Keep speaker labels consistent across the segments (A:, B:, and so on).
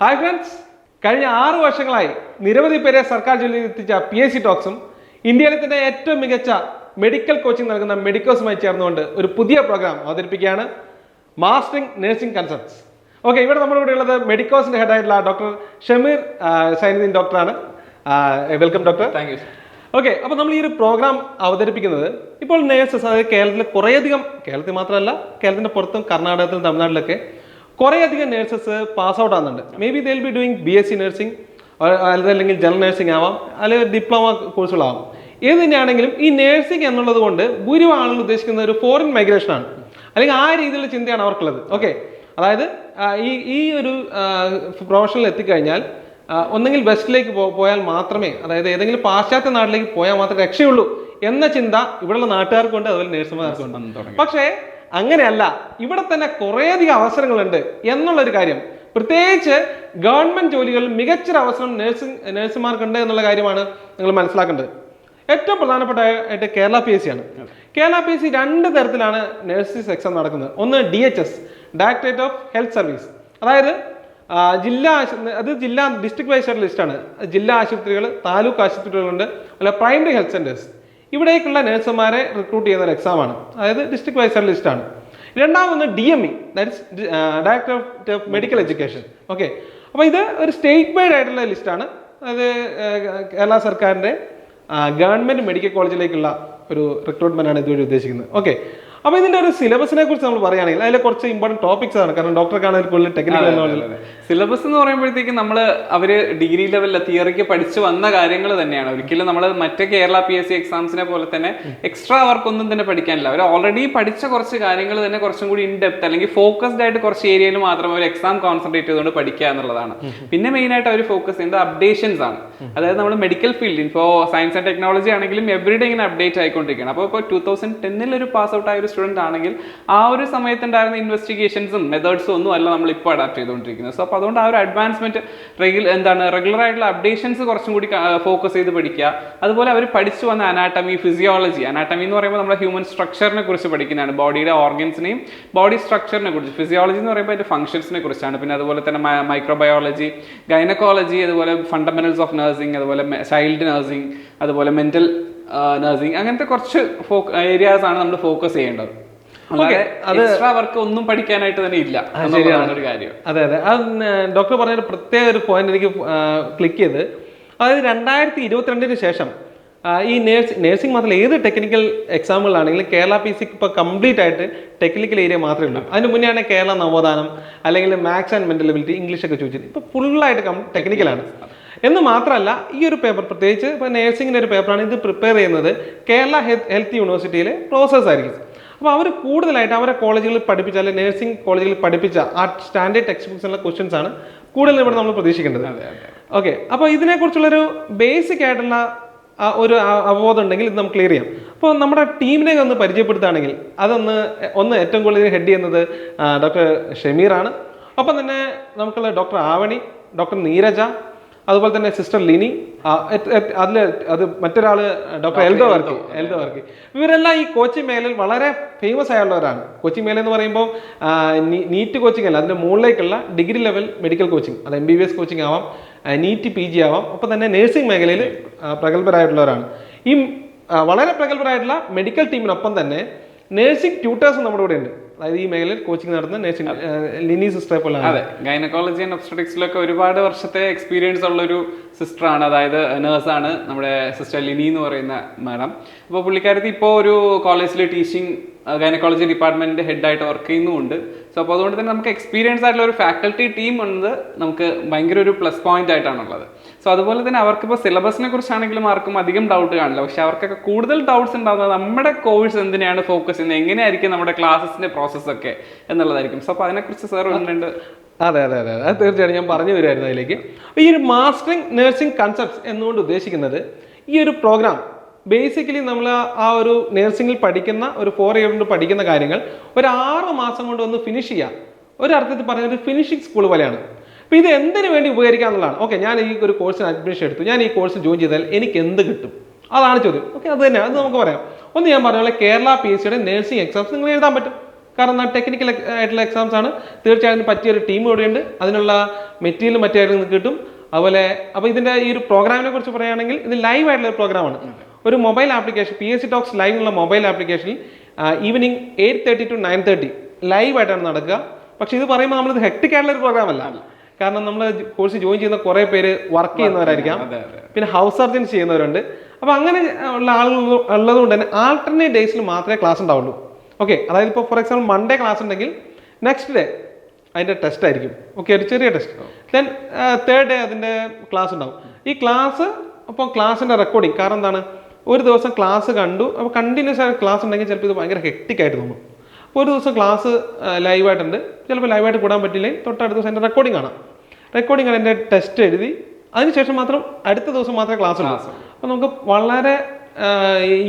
A: Hi friends കഴിഞ്ഞ ആറു വർഷങ്ങളായി നിരവധി പേരെ സർക്കാർ ജോലിയിൽ എത്തിച്ച പി എസ് സി ടോക്സും ഇന്ത്യയിലെ തന്നെ ഏറ്റവും മികച്ച മെഡിക്കൽ കോച്ചിങ് നൽകുന്ന മെഡിക്കോസുമായി ചേർന്നുകൊണ്ട് ഒരു പുതിയ പ്രോഗ്രാം അവതരിപ്പിക്കുകയാണ് മാസ്റ്ററിംഗ് നഴ്സിംഗ് കൺസെപ്റ്റ്സ് ഓക്കെ ഇവിടെ നമ്മുടെ കൂടെ ഉള്ളത് മെഡിക്കോസിന്റെ ഹെഡ് ആയിട്ടുള്ള ഡോക്ടർ ഷമീർ സൈനുദ്ദീൻ ഡോക്ടറാണ് welcome doctor
B: thank you
A: okay അപ്പോൾ നമ്മൾ ഈ ഒരു പ്രോഗ്രാം അവതരിപ്പിക്കുന്നത് ഇപ്പോൾ നേഴ്സസ് അതായത് കേരളത്തിൽ കുറേയധികം കേരളത്തിൽ മാത്രമല്ല കേരളത്തിന്റെ പുറത്തും കർണാടകത്തിലും തമിഴ്നാട്ടിലൊക്കെ കുറേയധികം നേഴ്സസ് പാസ് ഔട്ട് ആകുന്നുണ്ട് maybe they'll be doing B S C nursing അല്ലെങ്കിൽ ജനറൽ നഴ്സിംഗ് ആവാം അല്ലെങ്കിൽ ഡിപ്ലോമ കോഴ്സുകളാവാം ഏത് തന്നെയാണെങ്കിലും ഈ നഴ്സിംഗ് എന്നുള്ളത് കൊണ്ട് ഭൂരിഭാഗം ആളുകൾ ഉദ്ദേശിക്കുന്ന ഒരു ഫോറിൻ മൈഗ്രേഷൻ ആണ്. അല്ലെങ്കിൽ ആ രീതിയിലുള്ള ചിന്തയാണ് അവർക്കുള്ളത്. ഓക്കെ അതായത് ഈ ഈ ഒരു പ്രൊഫഷനിൽ എത്തിക്കഴിഞ്ഞാൽ ഒന്നെങ്കിൽ വെസ്റ്റിലേക്ക് പോയാൽ മാത്രമേ അതായത് ഏതെങ്കിലും പാശ്ചാത്യ നാട്ടിലേക്ക് പോയാൽ മാത്രമേ രക്ഷയുള്ളൂ എന്ന ചിന്ത ഇവിടെയുള്ള നാട്ടുകാർക്കുണ്ട് അതുപോലെ നേഴ്സുമാർക്കുണ്ട് പക്ഷേ അങ്ങനെയല്ല ഇവിടെ തന്നെ കുറേയധികം അവസരങ്ങളുണ്ട് എന്നുള്ളൊരു കാര്യം. പ്രത്യേകിച്ച് ഗവൺമെന്റ് ജോലികളിൽ മികച്ചൊരു അവസരം നഴ്സിംഗ് നഴ്സുമാർക്കുണ്ട് എന്നുള്ള കാര്യമാണ് നിങ്ങൾ മനസ്സിലാക്കേണ്ടത്. ഏറ്റവും പ്രധാനപ്പെട്ട ആയിട്ട് കേരള പി എസ് സി ആണ്. കേരള പി എസ് സി രണ്ട് തരത്തിലാണ് നഴ്സസ് എക്സാം നടക്കുന്നത്. ഒന്ന് D H S directorate of health service അതായത് ജില്ലാ അത് ജില്ലാ ഡിസ്ട്രിക്ട് വൈസ് ലിസ്റ്റാണ് ജില്ലാ ആശുപത്രികൾ താലൂക്ക് ആശുപത്രികളുണ്ട് അല്ല പ്രൈമറി ഹെൽത്ത് സെന്റേഴ്സ് ഇവിടേക്കുള്ള നഴ്സുമാരെ റിക്രൂട്ട് ചെയ്യുന്ന ഒരു എക്സാമാണ് അതായത് ഡിസ്ട്രിക്ട് വൈസ് ലിസ്റ്റ് ആണ്. രണ്ടാമൊന്ന് D M E that's director of medical education okay അപ്പോൾ ഇത് ഒരു സ്റ്റേറ്റ് വൈഡ് ആയിട്ടുള്ള ലിസ്റ്റാണ് അത് കേരള സർക്കാരിന്റെ ഗവൺമെന്റ് മെഡിക്കൽ കോളേജിലേക്കുള്ള ഒരു റിക്രൂട്ട്മെന്റ് ആണ് ഇതുവഴി ഉദ്ദേശിക്കുന്നത്. ഓക്കെ അപ്പോൾ ഇതിന്റെ ഒരു സിലബസിനെ കുറിച്ച് നമ്മൾ പറയുകയാണെങ്കിൽ അതിലെ കുറച്ച് ഇമ്പോർട്ടന്റ് ടോപ്പിക്സ് ആണ്. കാരണം ഡോക്ടർക്കാണ് അതിൽ കൂടുതൽ ടെക്നിക്കൽ നോളജ്
B: സിലബസ് എന്ന് പറയുമ്പോഴത്തേക്കും നമ്മൾ അവർ ഡിഗ്രി ലെവലിൽ തിയറിക്ക് പഠിച്ചു വന്ന കാര്യങ്ങൾ തന്നെയാണ്. ഒരിക്കലും നമ്മൾ മറ്റേ കേരള പി എസ് സി എക്സാംസിനെ പോലെ തന്നെ എക്സ്ട്രാ വർക്ക് ഒന്നും തന്നെ പഠിക്കാനില്ല. അവർ ഓൾറെഡി പഠിച്ച കുറച്ച് കാര്യങ്ങൾ തന്നെ കുറച്ചും കൂടി ഇൻ ഡെപ്ത് അല്ലെങ്കിൽ ഫോക്കസ്ഡ് ആയിട്ട് കുറച്ച് ഏരിയയിൽ മാത്രം അവർ എക്സാം കോൺസെൻട്രേറ്റ് ചെയ്തുകൊണ്ട് പഠിക്കുക എന്നുള്ളതാണ്. പിന്നെ മെയിൻ ആയിട്ട് അവർ ഫോക്കസ് ചെയ്യുന്നത് അപ്ഡേഷൻസ് ആണ്. അതായത് നമ്മൾ മെഡിക്കൽ ഫീൽഡിൽ ഇപ്പോൾ സയൻസ് ആൻഡ് ടെക്നോളജി ആണെങ്കിലും എവറിഡേ ഇങ്ങനെ അപ്ഡേറ്റ് ആയിക്കൊണ്ടിരിക്കുകയാണ്. അപ്പോൾ ഇപ്പോൾ ടൂ തൗസൻഡ് ടെന്നിൽ ഒരു പാസ് ഔട്ട് ആയ ഒരു സ്റ്റുഡന്റ് ആണെങ്കിൽ ആ ഒരു സമയത്തുണ്ടായിരുന്ന ഇൻവെസ്റ്റിഗേഷൻസും മെത്തേഡ്സും ഒന്നും അല്ല നമ്മൾ ഇപ്പോൾ അഡാപ്റ്റ് ചെയ്തുകൊണ്ടിരിക്കുന്നത്. സോ അപ്പോൾ അതുകൊണ്ട് ആ ഒരു അഡ്വാൻസ്മെന്റ് റെഗുലർ എന്താണ് റെഗുലർ ആയിട്ടുള്ള അപ്ഡേഷൻസ് കുറച്ചും കൂടി ഫോക്കസ് ചെയ്ത് പഠിക്കുക. അതുപോലെ അവർ പഠിച്ചു വന്ന അനാട്ടമി ഫിസിയോളജി അനാട്ടമി എന്ന് പറയുമ്പോൾ നമ്മുടെ ഹ്യൂമൻ സ്ട്രക്ചറിനെ കുറിച്ച് പഠിക്കുന്നതാണ്. ബോഡിയുടെ ഓർഗൻസിനെയും ബോഡി സ്ട്രക്ചറിനെ കുറിച്ച്. ഫിസിയോളജി എന്ന് പറയുമ്പോൾ അതിന്റെ ഫംഗ്ഷൻസിനെ കുറിച്ചാണ്. പിന്നെ അതുപോലെ തന്നെ മൈക്രോബയോളജി ഗൈനക്കോളജി അതുപോലെ ഫണ്ടമെന്റൽസ് ഓഫ് നഴ്സിംഗ് അതുപോലെ ചൈൽഡ് നഴ്സിംഗ് അതുപോലെ മെന്റൽ നഴ്സിംഗ് അങ്ങനത്തെ കുറച്ച് ഏരിയാസ് ആണ് നമ്മൾ ഫോക്കസ് ചെയ്യേണ്ടത്. അത് എക്സ്ട്രാ വർക്ക് ഒന്നും പഠിക്കാനായിട്ട് തന്നെ ഇല്ല. എന്നുള്ളതാണ് ഒരു കാര്യം.
A: അതെ അതെ. അത് ഡോക്ടർ പറഞ്ഞ ഒരു പ്രത്യേക ഒരു പോയിന്റ് എനിക്ക് ക്ലിക്ക് ചെയ്ത്. അതായത് രണ്ടായിരത്തി ഇരുപത്തിരണ്ടിന് ശേഷം ഈ നേഴ്സ് നേഴ്സിംഗ് മാത്രമല്ല ഏത് ടെക്നിക്കൽ എക്സാമുകളാണെങ്കിലും കേരള പി സിക്ക് ഇപ്പോൾ കംപ്ലീറ്റ് ആയിട്ട് ടെക്നിക്കൽ ഏരിയ മാത്രമേ ഉള്ളൂ. അതിന് മുന്നേ ആണ് കേരള നവോദാനം അല്ലെങ്കിൽ മാത്സ് ആൻഡ് മെന്റലബിലിറ്റി ഇംഗ്ലീഷ് ഒക്കെ ചോദിച്ചത് ഇപ്പോൾ ഫുള്ളായിട്ട് ടെക്നിക്കലാണ് എന്ന് മാത്രമല്ല ഈ ഒരു പേപ്പർ പ്രത്യേകിച്ച് ഇപ്പോൾ നേഴ്സിംഗിന്റെ ഒരു പേപ്പറാണ് ഇത് പ്രിപ്പയർ ചെയ്യുന്നത് കേരള ഹെൽത്ത് യൂണിവേഴ്സിറ്റിയിലെ പ്രോസസ്സ് ആയിരിക്കും. അപ്പോൾ അവർ കൂടുതലായിട്ട് അവരെ കോളേജുകളിൽ പഠിപ്പിച്ച അല്ലെങ്കിൽ നേഴ്സിംഗ് കോളേജുകളിൽ പഠിപ്പിച്ച ആ സ്റ്റാൻഡേർഡ് ടെക്സ്റ്റ് ബുക്സിലുള്ള ക്വസ്റ്റ്യൻസ് ആണ് കൂടുതൽ ഇവിടെ നമ്മൾ പ്രതീക്ഷിക്കേണ്ടത്. ഓക്കെ. അപ്പോൾ ഇതിനെക്കുറിച്ചുള്ളൊരു ബേസിക് ആയിട്ടുള്ള ഒരു അവബോധം ഉണ്ടെങ്കിൽ ഇത് നമുക്ക് ക്ലിയർ ചെയ്യാം. അപ്പോൾ നമ്മുടെ ടീമിനെ ഒന്ന് പരിചയപ്പെടുത്തുകയാണെങ്കിൽ അതൊന്ന് ഒന്ന് ഏറ്റവും കൂടുതൽ ഹെഡ് ചെയ്യുന്നത് ഡോക്ടർ ഷമീറാണ്. ഒപ്പം തന്നെ നമുക്കുള്ള ഡോക്ടർ ആവണി ഡോക്ടർ നീരജ അതുപോലെ തന്നെ സിസ്റ്റർ ലിനി അതിൽ അത് മറ്റൊരാൾ ഡോക്ടർ എൽദോ വർക്കി എൽദോ വർക്കി. ഇവരെല്ലാം ഈ കോച്ചിങ് മേഖലയിൽ വളരെ ഫേമസ് ആയുള്ളവരാണ്. കോച്ചിങ് മേഖല എന്ന് പറയുമ്പോൾ നീറ്റ് കോച്ചിങ് അല്ല അതിന്റെ മുകളിലേക്കുള്ള ഡിഗ്രി ലെവൽ മെഡിക്കൽ കോച്ചിങ് അത് M B B S coaching ആവാം നീറ്റ് പി ജി ആവാം ഒപ്പം തന്നെ നഴ്സിംഗ് മേഖലയിൽ പ്രഗത്ഭരായിട്ടുള്ളവരാണ്. ഈ വളരെ പ്രഗത്ഭരായിട്ടുള്ള മെഡിക്കൽ ടീമിനൊപ്പം തന്നെ നഴ്സിംഗ് ട്യൂട്ടേഴ്സ് നമ്മുടെ കൂടെ ഉണ്ട് അതായത് ഈ മേഖലയിൽ കോച്ചിങ് നടത്തുന്ന നേഴ്സിംഗ് ലിനി സിസ്റ്ററെ പോലെ
B: അതെ. ഗൈനക്കോളജി ആൻഡ് ഒബ്സ്റ്ററ്റിക്സിലൊക്കെ ഒരുപാട് വർഷത്തെ എക്സ്പീരിയൻസ് ഉള്ള ഒരു സിസ്റ്റർ ആണ്. അതായത് നേഴ്സാണ് നമ്മുടെ സിസ്റ്റർ ലിനി എന്ന് പറയുന്ന മാഡം അപ്പോൾ പുള്ളിക്കാരത്തി ഇപ്പോൾ ഒരു കോളേജിൽ ടീച്ചിങ് ഗൈനക്കോളജി ഡിപ്പാർട്ട്മെന്റിന്റെ ഹെഡായിട്ട് വർക്ക് ചെയ്യുന്നുമുണ്ട്. സോ അപ്പോൾ അതുകൊണ്ട് തന്നെ നമുക്ക് എക്സ്പീരിയൻസ് ആയിട്ടുള്ള ഒരു ഫാക്കൽറ്റി ടീം ഉള്ളത് നമുക്ക് ഭയങ്കര ഒരു പ്ലസ് പോയിന്റ് ആയിട്ടാണുള്ളത്. സോ അതുപോലെ തന്നെ അവർക്കിപ്പോൾ സിലബസിനെ കുറിച്ചാണെങ്കിലും ആർക്കും അധികം ഡൗട്ട് കാണില്ല. പക്ഷെ അവർക്കൊക്കെ കൂടുതൽ ഡൗട്ട്സ് ഉണ്ടാകുന്നത് നമ്മുടെ കോഴ്സ് എന്തിനാണ് ഫോക്കസ് ചെയ്യുന്നത്? എങ്ങനെയായിരിക്കും നമ്മുടെ ക്ലാസ്സസിന്റെ പ്രോസസ്സ് ഒക്കെ എന്നുള്ളതായിരിക്കും. സോ അപ്പോൾ അതിനെക്കുറിച്ച് സാർ ഉണ്ട്
A: അതെ അതെ അതെ. അത് തീർച്ചയായിട്ടും ഞാൻ പറഞ്ഞു വരുമായിരുന്നു അതിലേക്ക്. ഈ ഒരു മാസ്റ്ററിംഗ് നേഴ്സിംഗ് കൺസെപ്റ്റ്സ് എന്നുകൊണ്ട് ഉദ്ദേശിക്കുന്നത് ഈ ഒരു പ്രോഗ്രാം ബേസിക്കലി നമ്മൾ ആ ഒരു നഴ്സിംഗിൽ പഠിക്കുന്ന ഒരു ഫോർ ഇയർ കൊണ്ട് പഠിക്കുന്ന കാര്യങ്ങൾ ഒരു ആറ് മാസം കൊണ്ട് ഒന്ന് ഫിനിഷ് ചെയ്യാം. ഒരർത്ഥത്തിൽ പറഞ്ഞ ഒരു ഫിനിഷിംഗ് സ്കൂൾ പോലെയാണ്. അപ്പോൾ ഇത് എന്തിനു വേണ്ടി ഉപകരിക്കുക എന്നുള്ളതാണ്. ഓക്കെ ഞാൻ ഈ ഒരു കോഴ്സിന് അഡ്മിഷൻ എടുത്തു. ഞാൻ ഈ കോഴ്സ് ജോയിൻ ചെയ്താൽ എനിക്ക് എന്ത് കിട്ടും? അതാണ് ചോദ്യം. ഓക്കെ അത് തന്നെ അത് നമുക്ക് പറയാം. ഒന്ന് ഞാൻ പറഞ്ഞ പോലെ കേരള പി എസ് സിയുടെ നഴ്സിംഗ് എക്സാംസ് നിങ്ങൾ എഴുതാൻ പറ്റും. കാരണം ടെക്നിക്കൽ ആയിട്ടുള്ള എക്സാംസ് ആണ്. തീർച്ചയായും പറ്റിയ ഒരു ടീം ഇവിടെയുണ്ട് അതിനുള്ള മെറ്റീരിയലും മറ്റായിട്ട് നിങ്ങൾക്ക് കിട്ടും. അതുപോലെ അപ്പോൾ ഇതിന്റെ ഈ ഒരു പ്രോഗ്രാമിനെ കുറിച്ച് പറയുകയാണെങ്കിൽ ഇത് ലൈവ് ആയിട്ടുള്ള ഒരു പ്രോഗ്രാമാണ് ഒരു mobile application P S C talks live എന്നുള്ള മൊബൈൽ ആപ്ലിക്കേഷനിൽ evening eight thirty to nine thirty live ആയിട്ടാണ് നടക്കുക. പക്ഷേ ഇത് പറയുമ്പോൾ നമ്മളിത് ഹെക്ടിക് ആയിട്ടുള്ള ഒരു പ്രോഗ്രാം അല്ല. കാരണം നമ്മൾ കോഴ്സ് ജോയിൻ ചെയ്യുന്ന കുറേ പേര് വർക്ക് ചെയ്യുന്നവരായിരിക്കാം. പിന്നെ ഹൗസ് സർജൻസ് ചെയ്യുന്നവരുണ്ട്. അപ്പോൾ അങ്ങനെ ഉള്ള ആളുകൾ ഉള്ളതുകൊണ്ട് തന്നെ ആൾട്ടർനേറ്റ് ഡേയ്സിൽ മാത്രമേ ക്ലാസ് ഉണ്ടാവുള്ളൂ. ഓക്കെ അതായത് ഇപ്പോൾ ഫോർ എക്സാമ്പിൾ മൺഡേ ക്ലാസ് ഉണ്ടെങ്കിൽ നെക്സ്റ്റ് ഡേ അതിന്റെ ടെസ്റ്റ് ആയിരിക്കും. ഓക്കെ ഒരു ചെറിയ ടെസ്റ്റ് ദെൻ തേർഡ് ഡേ അതിന്റെ ക്ലാസ് ഉണ്ടാവും. ഈ ക്ലാസ് അപ്പോൾ ക്ലാസ്സിന്റെ റെക്കോർഡിങ് കാരണം എന്താണ്? ഒരു ദിവസം ക്ലാസ് കണ്ടു. അപ്പോൾ കണ്ടിന്യൂസ് ആയിട്ട് ക്ലാസ് ഉണ്ടെങ്കിൽ ചിലപ്പോൾ ഇത് ഭയങ്കര ഹെക്ടിക് ആയിട്ട് തോന്നും. ഒരു ദിവസം ക്ലാസ് ലൈവായിട്ടുണ്ട്. ചിലപ്പോൾ ലൈവായിട്ട് കൂടാൻ പറ്റില്ലെങ്കിൽ തൊട്ടടുത്ത ദിവസം എന്റെ റെക്കോർഡിംഗ് കാണാം. റെക്കോർഡിംഗ് ആണ് എന്റെ ടെസ്റ്റ് എഴുതി. അതിനുശേഷം മാത്രം അടുത്ത ദിവസം മാത്രമേ ക്ലാസ് ഉള്ളൂ. അപ്പോൾ നമുക്ക് വളരെ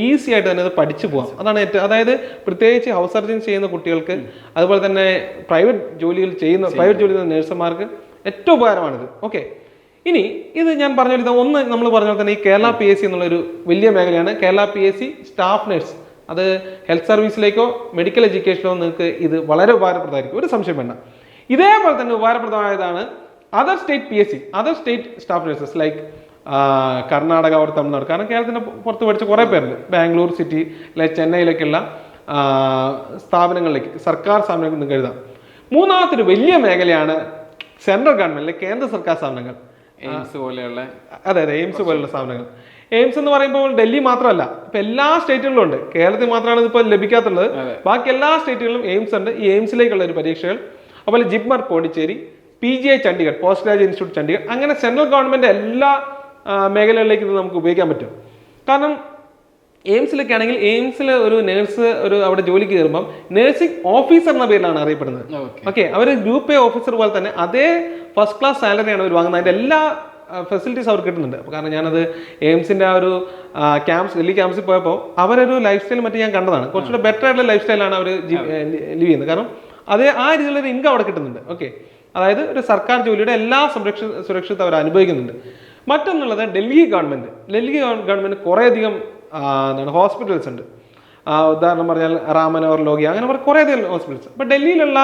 A: ഈസി ആയിട്ട് തന്നെ അത് പഠിച്ചു പോകാം അതാണ് ഏറ്റവും അതായത് പ്രത്യേകിച്ച് ഹൗസ് സർജൻ ചെയ്യുന്ന കുട്ടികൾക്ക് അതുപോലെ തന്നെ പ്രൈവറ്റ് ജോലികൾ ചെയ്യുന്ന പ്രൈവറ്റ് ജോലി ചെയ്യുന്ന നഴ്സുമാർക്ക് ഏറ്റവും ഉപകാരമാണിത്. ഓക്കെ ഇനി ഇത് ഞാൻ പറഞ്ഞ ഒന്ന് നമ്മൾ പറഞ്ഞ പോലെ തന്നെ ഈ കേരള പി എസ് സി എന്നുള്ളൊരു വലിയ മേഖലയാണ്. Kerala P S C staff nurse. അത് ഹെൽത്ത് സർവീസിലേക്കോ മെഡിക്കൽ എഡ്യൂക്കേഷനോ നിങ്ങൾക്ക് ഇത് വളരെ ഉപകാരപ്രദമായിരിക്കും. ഒരു സംശയം വേണ്ട. ഇതേപോലെ തന്നെ ഉപകാരപ്രദമായതാണ് other state P S C other state staff nurses like Karnataka or Tamil Nadu. കാരണം കേരളത്തിന്റെ പുറത്ത് പഠിച്ച കുറേ പേരുണ്ട്. ബാംഗ്ലൂർ സിറ്റി അല്ലെ ചെന്നൈയിലേക്കുള്ള സ്ഥാപനങ്ങളിലേക്ക് സർക്കാർ സ്ഥാപനങ്ങൾ നിങ്ങൾക്ക് എഴുതാം. മൂന്നാമത്തെ ഒരു വലിയ മേഖലയാണ് സെൻട്രൽ ഗവൺമെന്റ് കേന്ദ്ര സർക്കാർ സ്ഥാപനങ്ങൾ.
B: എയിംസ് പോലെയുള്ള
A: അതെ അതെ എയിംസ് പോലെയുള്ള സ്ഥാപനങ്ങൾ എയിംസ് എന്ന് പറയുമ്പോൾ ഡൽഹി മാത്രമല്ല ഇപ്പൊ എല്ലാ സ്റ്റേറ്റുകളിലും ഉണ്ട്. കേരളത്തിൽ മാത്രമാണ് ഇതിപ്പോൾ ലഭിക്കാത്തുള്ളത്. ബാക്കി എല്ലാ സ്റ്റേറ്റുകളിലും എയിംസ് ഉണ്ട്. ഈ എയിംസിലേക്കുള്ള ഒരു പരീക്ഷകൾ. അതുപോലെ JIPMER Pondicherry P G I Chandigarh post graduate institute Chandigarh. അങ്ങനെ സെൻട്രൽ ഗവൺമെന്റ് എല്ലാ മേഖലകളിലേക്കും ഇത് നമുക്ക് ഉപയോഗിക്കാൻ പറ്റും. കാരണം എയിംസിലൊക്കെ ആണെങ്കിൽ എയിംസിൽ ഒരു നേഴ്സ് ഒരു അവിടെ ജോലിക്ക് കയറുമ്പം നേഴ്സിംഗ് ഓഫീസർ എന്ന പേരിലാണ് അറിയപ്പെടുന്നത്.
B: ഓക്കെ.
A: അവർ ഗ്രൂപ്പ് എ ഓഫീസർ പോലെ തന്നെ അതേ ഫസ്റ്റ് ക്ലാസ് സാലറിയാണ് അവർ വാങ്ങുന്നത്. അതിന്റെ എല്ലാ ഫെസിലിറ്റീസ് അവർക്ക് കിട്ടുന്നുണ്ട്. അപ്പോൾ കാരണം ഞാനത് എയിംസിന്റെ ആ ഒരു ക്യാമ്പ്സ് ഡൽഹി ക്യാമ്പ്സിൽ പോയപ്പോൾ അവരൊരു ലൈഫ് സ്റ്റൈൽ മറ്റേ ഞാൻ കണ്ടതാണ്. കുറച്ചുകൂടെ ബെറ്റർ ആയിട്ടുള്ള ലൈഫ് സ്റ്റൈലാണ് അവർ ലിവ് ചെയ്യുന്നത്. കാരണം അതേ ആ രീതിയിലുള്ള ഒരു ഇൻകം അവിടെ കിട്ടുന്നുണ്ട്. ഓക്കെ അതായത് ഒരു സർക്കാർ ജോലിയുടെ എല്ലാ സംരക്ഷ സുരക്ഷിതം അവർ അനുഭവിക്കുന്നുണ്ട്. മറ്റൊന്നുള്ളത് ഡൽഹി ഗവൺമെന്റ് ഡൽഹി ഗവൺമെന്റ് കുറേയധികം എന്താണ് ഹോസ്പിറ്റൽസ് ഉണ്ട്. ഉദാഹരണം പറഞ്ഞാൽ റാമനോർ ലോകി അങ്ങനെ പറഞ്ഞ കുറേ അധികം ഹോസ്പിറ്റൽസ് അപ്പം ഡൽഹിയിലുള്ള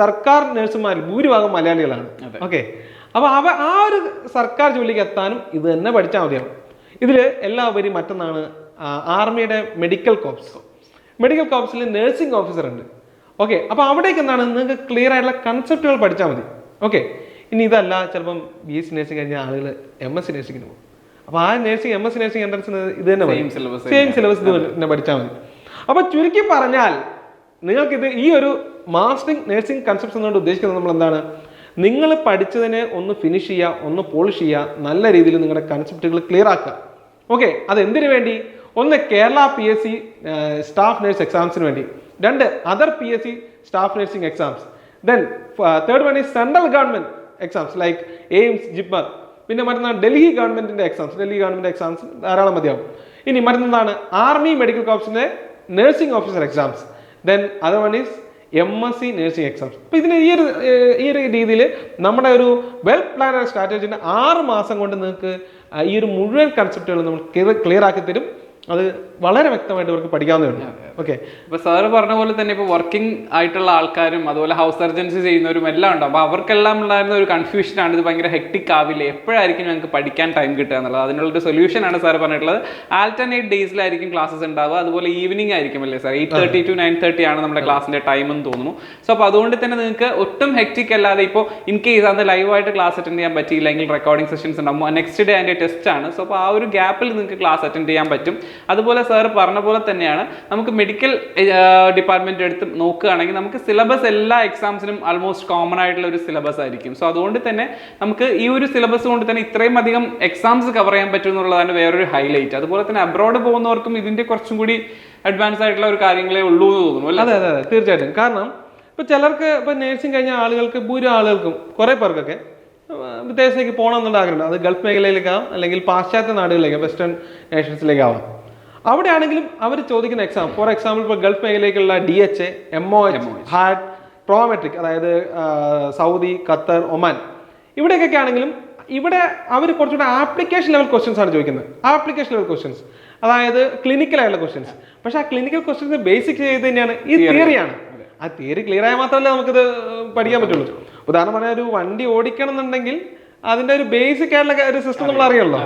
A: സർക്കാർ നഴ്സുമാർ ഭൂരിഭാഗം മലയാളികളാണ്. ഓക്കെ. അപ്പോൾ അവ ആ ഒരു സർക്കാർ ജോലിക്ക് എത്താനും ഇത് തന്നെ പഠിച്ചാൽ മതിയാണ് ഇതിൽ എല്ലാം ഉപരി മറ്റൊന്നാണ് ആർമിയുടെ മെഡിക്കൽ കോപ്സ് മെഡിക്കൽ കോപ്സിൽ നഴ്സിംഗ് ഓഫീസർ ഉണ്ട്. ഓക്കെ. അപ്പോൾ അവിടേക്ക് എന്താണ് നിങ്ങൾക്ക് ക്ലിയർ ആയിട്ടുള്ള കൺസെപ്റ്റുകൾ പഠിച്ചാൽ മതി. ഓക്കെ. ഇനി ഇതല്ല ചിലപ്പം ബി എസ് സി നഴ്സിംഗ് കഴിഞ്ഞ ആളുകൾ എം എസ് സി നഴ്സിംഗിന് പോകും. അപ്പൊ ആ nursing M S C nursing entrance ഇത് തന്നെ
B: Same syllabus
A: സെയിം സിലബസ് ഇത് തന്നെ പഠിച്ചാൽ മതി. അപ്പൊ ചുരുക്കി പറഞ്ഞാൽ നിങ്ങൾക്കിത് ഈ ഒരു മാസ്റ്ററിംഗ് നഴ്സിംഗ് കൺസെപ്റ്റ്സ് എന്നുകൊണ്ട് ഉദ്ദേശിക്കുന്നത് നമ്മൾ എന്താണ് നിങ്ങൾ പഠിച്ചതിനെ ഒന്ന് ഫിനിഷ് ചെയ്യുക ഒന്ന് പോളിഷ് ചെയ്യുക നല്ല രീതിയിൽ നിങ്ങളുടെ കൺസെപ്റ്റുകൾ ക്ലിയർ ആക്കുക ഓക്കെ അത് എന്തിനു വേണ്ടി? ഒന്ന് Kerala P S C staff nurse എക്സാംസിന് വേണ്ടി. രണ്ട് other P S C staff nursing exams then third one is central government exams like AIIMS JIPMER പിന്നെ മറ്റൊന്നാണ് ഡൽഹി ഗവൺമെന്റിന്റെ എക്സാംസ് ഡൽഹി ഗവൺമെന്റ് എക്സാംസ് ധാരാളം മതിയാവും. ഇനി മറ്റൊന്നാണ് army medical കോർപ്സിന്റെ nursing officer exams then other one is M S C nursing exams അപ്പൊ ഇതിന് ഈ ഒരു ഈ ഒരു രീതിയിൽ നമ്മുടെ ഒരു വെൽ പ്ലാനഡ് സ്ട്രാറ്റജിന്റെ ആറ് മാസം കൊണ്ട് നിങ്ങൾക്ക് ഈ ഒരു മുഴുവൻ കൺസെപ്റ്റുകൾ നമ്മൾ ക്ലിയർ ആക്കി തരും. അത് വളരെ വ്യക്തമായിട്ട് ഇവർക്ക് പഠിക്കാവുന്നതാണ് ഓക്കെ
B: ഇപ്പൊ സാറ് പറഞ്ഞ പോലെ തന്നെ ഇപ്പൊ വർക്കിംഗ് ആയിട്ടുള്ള ആൾക്കാരും അതുപോലെ ഹൗസ് സർജൻസി ചെയ്യുന്നവരും എല്ലാം ഉണ്ടാവും അപ്പൊ അവർക്കെല്ലാം ഉണ്ടായിരുന്ന ഒരു കൺഫ്യൂഷൻ ആണ് ഇത് ഭയങ്കര ഹെക്ടിക് ആവില്ലേ? എപ്പോഴായിരിക്കും ഞങ്ങൾക്ക് പഠിക്കാൻ ടൈം കിട്ടുക എന്നുള്ളത്? അതിനുള്ള ഒരു സൊല്യൂഷൻ ആണ് സാർ പറഞ്ഞിട്ടുള്ളത്. ആൾട്ടർനേറ്റ് ഡേയ്സിലായിരിക്കും ക്ലാസ്സസ് ഉണ്ടാവുക. അതുപോലെ ഈവനിങ് ആയിരിക്കും അല്ലേ sir eight thirty to nine thirty ആണ് നമ്മുടെ ക്ലാസ്സിന്റെ ടൈം എന്ന് തോന്നുന്നു. സോ അപ്പൊ അതുകൊണ്ട് തന്നെ നിങ്ങൾക്ക് ഒട്ടും ഹെക്ടിക് അല്ലാതെ ഇപ്പോൾ ഇൻ കേസ് അത് ലൈവായിട്ട് ക്ലാസ് അറ്റൻഡ് ചെയ്യാൻ പറ്റിയില്ലെങ്കിൽ റെക്കോർഡിംഗ് സെഷൻസ് ഉണ്ടാവും. നെക്സ്റ്റ് ഡേ അതിന്റെ ടെസ്റ്റ് ആണ്. സോ അപ്പോൾ ആ ഒരു ഗ്യാപ്പിൽ നിങ്ങൾക്ക് ക്ലാസ് അറ്റൻഡ് ചെയ്യാൻ പറ്റും. അതുപോലെ സാർ പറഞ്ഞ പോലെ തന്നെയാണ് നമുക്ക് മെഡിക്കൽ ഡിപ്പാർട്ട്മെന്റ് എടുത്ത് നോക്കുകയാണെങ്കിൽ നമുക്ക് സിലബസ് എല്ലാ എക്സാംസിനും ആൾമോസ്റ്റ് കോമൺ ആയിട്ടുള്ള ഒരു സിലബസ് ആയിരിക്കും. സോ അതുകൊണ്ട് തന്നെ നമുക്ക് ഈ ഒരു സിലബസ് കൊണ്ട് തന്നെ ഇത്രയും അധികം എക്സാംസ് കവർ ചെയ്യാൻ പറ്റും എന്നുള്ളതാണ് വേറൊരു ഹൈലൈറ്റ് അതുപോലെ തന്നെ അബ്രോഡ് പോകുന്നവർക്കും ഇതിന്റെ കുറച്ചും കൂടി അഡ്വാൻസ് ആയിട്ടുള്ള ഒരു കാര്യങ്ങളേ ഉള്ളൂ എന്ന് തോന്നുന്നു അല്ലേ?
A: അതെ അതെ തീർച്ചയായിട്ടും. കാരണം ഇപ്പൊ ചിലർക്ക് ഇപ്പൊ നേഴ്സിംഗ് കഴിഞ്ഞ ആളുകൾക്ക് ഭൂരി ആളുകൾക്കും കുറേ പേർക്കൊക്കെ വിദേശത്തേക്ക് പോകണം എന്നുള്ള ആഗ്രഹമുണ്ട്. അത് ഗൾഫ് മേഖലയിലേക്കാവും അല്ലെങ്കിൽ പാശ്ചാത്യ നാടുകളിലേക്ക് വെസ്റ്റേൺ നേഷൻസിലേക്കാവാം അവിടെ ആണെങ്കിലും അവർ ചോദിക്കുന്ന എക്സാം ഫോർ എക്സാമ്പിൾ ഇപ്പോൾ Gulf മേഖലയിലേക്കുള്ള D H A M O H HAAD Prometric അതായത് സൗദി ഖത്തർ ഒമാൻ. ഇവിടെയൊക്കെ ആണെങ്കിലും ഇവിടെ അവർ കുറച്ചുകൂടെ ആപ്ലിക്കേഷൻ ലെവൽ ക്വസ്റ്റ്യൻസ് ആണ് ചോദിക്കുന്നത്. ആപ്ലിക്കേഷൻ ലെവൽ ക്വസ്റ്റ്യൻസ് അതായത് ക്ലിനിക്കലായുള്ള ക്വസ്റ്റ്യൻസ് പക്ഷേ ആ ക്ലിനിക്കൽ ക്വസ്റ്റ്യൻസ് ബേസിക് ചെയ്ത് തന്നെയാണ് ഈ തിയറിയാണ് ആ തിയറി ക്ലിയർ ആയാൽ മാത്രമല്ലേ നമുക്കിത് പഠിക്കാൻ പറ്റുള്ളൂ. ഉദാഹരണം പറഞ്ഞാൽ ഒരു വണ്ടി ഓടിക്കണം എന്നുണ്ടെങ്കിൽ അതിന്റെ ഒരു ബേസിക് ആയിട്ടുള്ള ഒരു സിസ്റ്റം നമ്മൾ അറിയണല്ലോ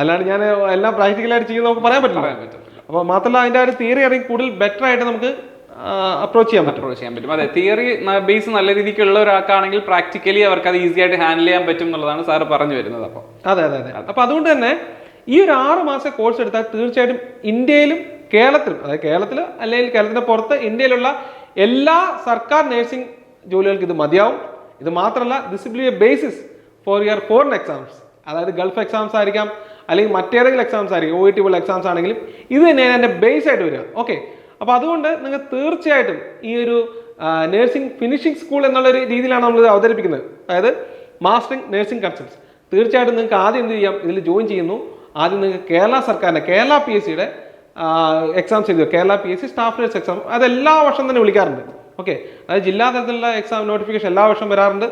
A: അല്ലാണ്ട് ഞാൻ എല്ലാം പ്രാക്ടിക്കലായിട്ട് ചെയ്യുന്ന നമുക്ക് പറയാൻ പറ്റില്ല. അപ്പോൾ മാത്രമല്ല അതിന്റെ ഒരു തിയറി അറിയാൻ കൂടുതൽ ബെറ്റർ ആയിട്ട് നമുക്ക് അപ്രോച്ച് ചെയ്യാൻ പറ്റും.
B: അപ്രോച്ച് ചെയ്യാൻ പറ്റും. അതെ തിയറി ബേസ് നല്ല രീതിക്കുള്ള ഒരാൾക്കാണെങ്കിൽ പ്രാക്ടിക്കലി അവർക്ക് അത് ഈസി ആയിട്ട് ഹാൻഡിൽ ചെയ്യാൻ പറ്റും എന്നുള്ളതാണ് സാറ് പറഞ്ഞു വരുന്നത് അപ്പോൾ
A: അതെ അതെ അതെ. അപ്പോൾ അതുകൊണ്ട് തന്നെ ഈ ഒരു ആറ് മാസം കോഴ്സ് എടുത്താൽ തീർച്ചയായിട്ടും ഇന്ത്യയിലും കേരളത്തിലും അതായത് കേരളത്തിൽ അല്ലെങ്കിൽ കേരളത്തിന്റെ പുറത്ത് ഇന്ത്യയിലുള്ള എല്ലാ സർക്കാർ നഴ്സിംഗ് ജോലികൾക്ക് ഇത് മതിയാവും. ഇത് മാത്രമല്ല this be a basis for your foreign exams അതായത് ഗൾഫ് എക്സാംസ് ആയിരിക്കാം അല്ലെങ്കിൽ മറ്റേതെങ്കിലും എക്സാംസ് ആയിരിക്കും ഒ ടി പോലെ എക്സാംസ് ആണെങ്കിലും ഇത് തന്നെയാണ് എന്റെ ബേസ് ആയിട്ട് വരിക. ഓക്കെ അപ്പോൾ അതുകൊണ്ട് നിങ്ങൾ തീർച്ചയായിട്ടും ഈ ഒരു നഴ്സിംഗ് ഫിനിഷിംഗ് സ്കൂൾ എന്നുള്ളൊരു രീതിയിലാണ് നമ്മൾ അവതരിപ്പിക്കുന്നത്. അതായത് മാസ്റ്ററിംഗ് നഴ്സിംഗ് കൺസൾട്ട്സ് തീർച്ചയായിട്ടും നിങ്ങൾക്ക് ആദ്യം എന്ത് ചെയ്യാം? ഇതിൽ ജോയിൻ ചെയ്യുന്നു. ആദ്യം നിങ്ങൾക്ക് കേരള സർക്കാരിന്റെ കേരള പി എസ് സിയുടെ എക്സാംസ് എഴുതുക. Kerala P S C staff nurse exam അത് എല്ലാ വർഷം തന്നെ വിളിക്കാറുണ്ട്. ഓക്കെ അതായത് ജില്ലാ തലത്തിലുള്ള എക്സാം നോട്ടിഫിക്കേഷൻ എല്ലാ വർഷം വരാറുണ്ട്.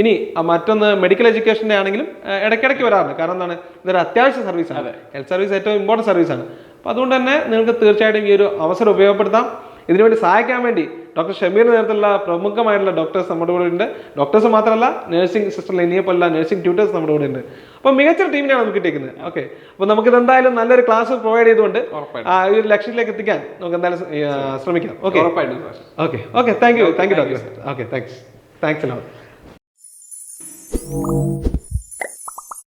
A: ഇനി മറ്റൊന്ന് മെഡിക്കൽ എഡ്യൂക്കേഷന്റെ ആണെങ്കിലും ഇടയ്ക്കിടയ്ക്ക് വരാറുണ്ട്. കാരണം എന്താണ്? ഇതൊരു അത്യാവശ്യ സർവീസാണ് ഹെൽത്ത് സർവീസ് ഏറ്റവും ഇമ്പോർട്ടന്റ് സർവീസാണ് അപ്പോൾ അതുകൊണ്ട് തന്നെ നിങ്ങൾക്ക് തീർച്ചയായിട്ടും ഈ ഒരു അവസരം ഉപയോഗപ്പെടുത്താം. ഇതിനുവേണ്ടി സഹായിക്കാൻ വേണ്ടി ഡോക്ടർ ഷമീർ നേരത്തുള്ള പ്രമുഖമായിട്ടുള്ള ഡോക്ടേഴ്സ് നമ്മുടെ കൂടെ ഉണ്ട്. ഡോക്ടേഴ്സ് മാത്രമല്ല നഴ്സിംഗ് സിസ്റ്റർ ലിനിയെ പോലുള്ള നഴ്സിംഗ് ട്യൂട്ടേഴ്സ് നമ്മുടെ കൂടെ ഉണ്ട്. അപ്പോൾ മികച്ച ടീമിനെയാണ് നമുക്ക് കിട്ടിയിരിക്കുന്നത് ഓക്കെ അപ്പോൾ നമുക്ക് എന്തായാലും നല്ലൊരു ക്ലാസ് പ്രൊവൈഡ് ചെയ്തുകൊണ്ട് ആ ഈ ഒരു ലക്ഷ്യത്തിലേക്ക് എത്തിക്കാൻ നമുക്ക് എന്തായാലും ശ്രമിക്കാം. Okay okay okay thank you thank you doctor okay thanks thanks എല്ലാം Música